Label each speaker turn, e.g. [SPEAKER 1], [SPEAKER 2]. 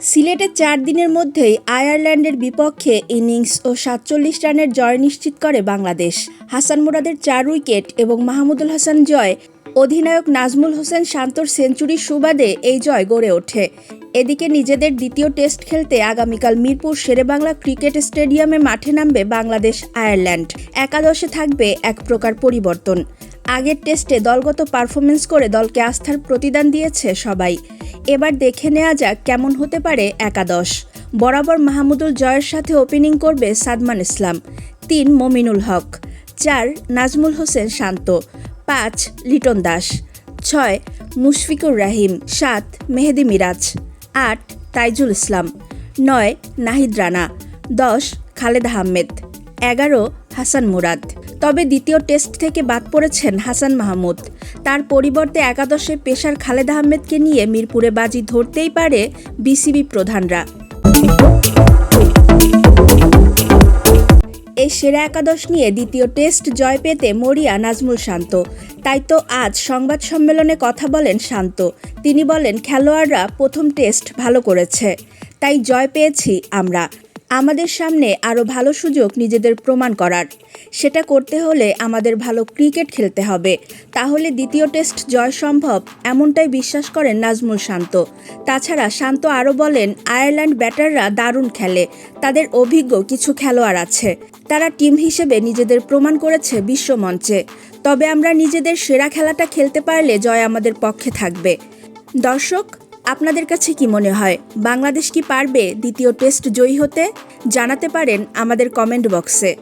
[SPEAKER 1] সিলেটে চার দিনের মধ্যেই আয়ারল্যান্ডের বিপক্ষে ইনিংস ও সাতচল্লিশ রানের জয় নিশ্চিত করে বাংলাদেশ। হাসান মুরাদের চার উইকেট এবং মাহমুদুল হাসান জয়। অধিনায়ক নাজমুল হোসেন শান্তর সেঞ্চুরির সুবাদে এই জয় গড়ে ওঠে। এদিকে নিজেদের দ্বিতীয় টেস্ট খেলতে আগামীকাল মিরপুর শেরেবাংলা ক্রিকেট স্টেডিয়ামে মাঠে নামবে বাংলাদেশ আয়ারল্যান্ড। একাদশে থাকবে এক প্রকার পরিবর্তন। আগের টেস্টে দলগত পারফরমেন্স করে দলকে আস্থার প্রতিদান দিয়েছে সবাই। এবার দেখে নেওয়া যাক কেমন হতে পারে একাদশ। বরাবর মাহমুদুল জয়ের সাথে ওপেনিং করবে সাদমান ইসলাম। তিন, মমিনুল হক। চার, নাজমুল হোসেন শান্ত। পাঁচ, লিটন দাস। ছয়, মুশফিকুর রাহিম। সাত, মেহেদি মিরাজ। আট, তাইজুল ইসলাম। নয়, নাহিদ রানা। দশ, খালেদ আহমেদ। এগারো, হাসান মুরাদ। তবে দ্বিতীয় টেস্ট থেকে বাদ পড়েছেন হাসান মাহমুদ। তার পরিবর্তে একাদশে পেশার খালেদ আহমেদকে নিয়ে মিরপুরে বাজি ধরতেই পারে বিসিবি প্রধানরা। এই সেরা একাদশ নিয়ে দ্বিতীয় টেস্ট জয় পেতে মরিয়া নাজমুল শান্ত। তাই তো আজ সংবাদ সম্মেলনে কথা বলেন শান্ত। তিনি বলেন, খেলোয়াড়রা প্রথম টেস্ট ভালো করেছে, তাই জয় পেয়েছি আমরা। আমাদের সামনে আরও ভালো সুযোগ নিজেদের প্রমাণ করার। সেটা করতে হলে আমাদের ভালো ক্রিকেট খেলতে হবে। তাহলে দ্বিতীয় টেস্ট জয় সম্ভব, এমনটাই বিশ্বাস করেন নাজমুল শান্ত। তাছাড়া শান্ত আরও বলেন, আয়ারল্যান্ড ব্যাটাররা দারুণ খেলে, তাদের অভিজ্ঞ কিছু খেলোয়াড় আছে। তারা টিম হিসেবে নিজেদের প্রমাণ করেছে বিশ্বমঞ্চে তবে আমরা নিজেদের সেরা খেলাটা খেলতে পারলে জয় আমাদের পক্ষে থাকবে। দর্শক আপনাদের কাছে কি মনে হয়? বাংলাদেশ কি পারবে দ্বিতীয় টেস্ট জয়ী হতে? জানাতে পারেন আমাদের কমেন্ট বক্সে।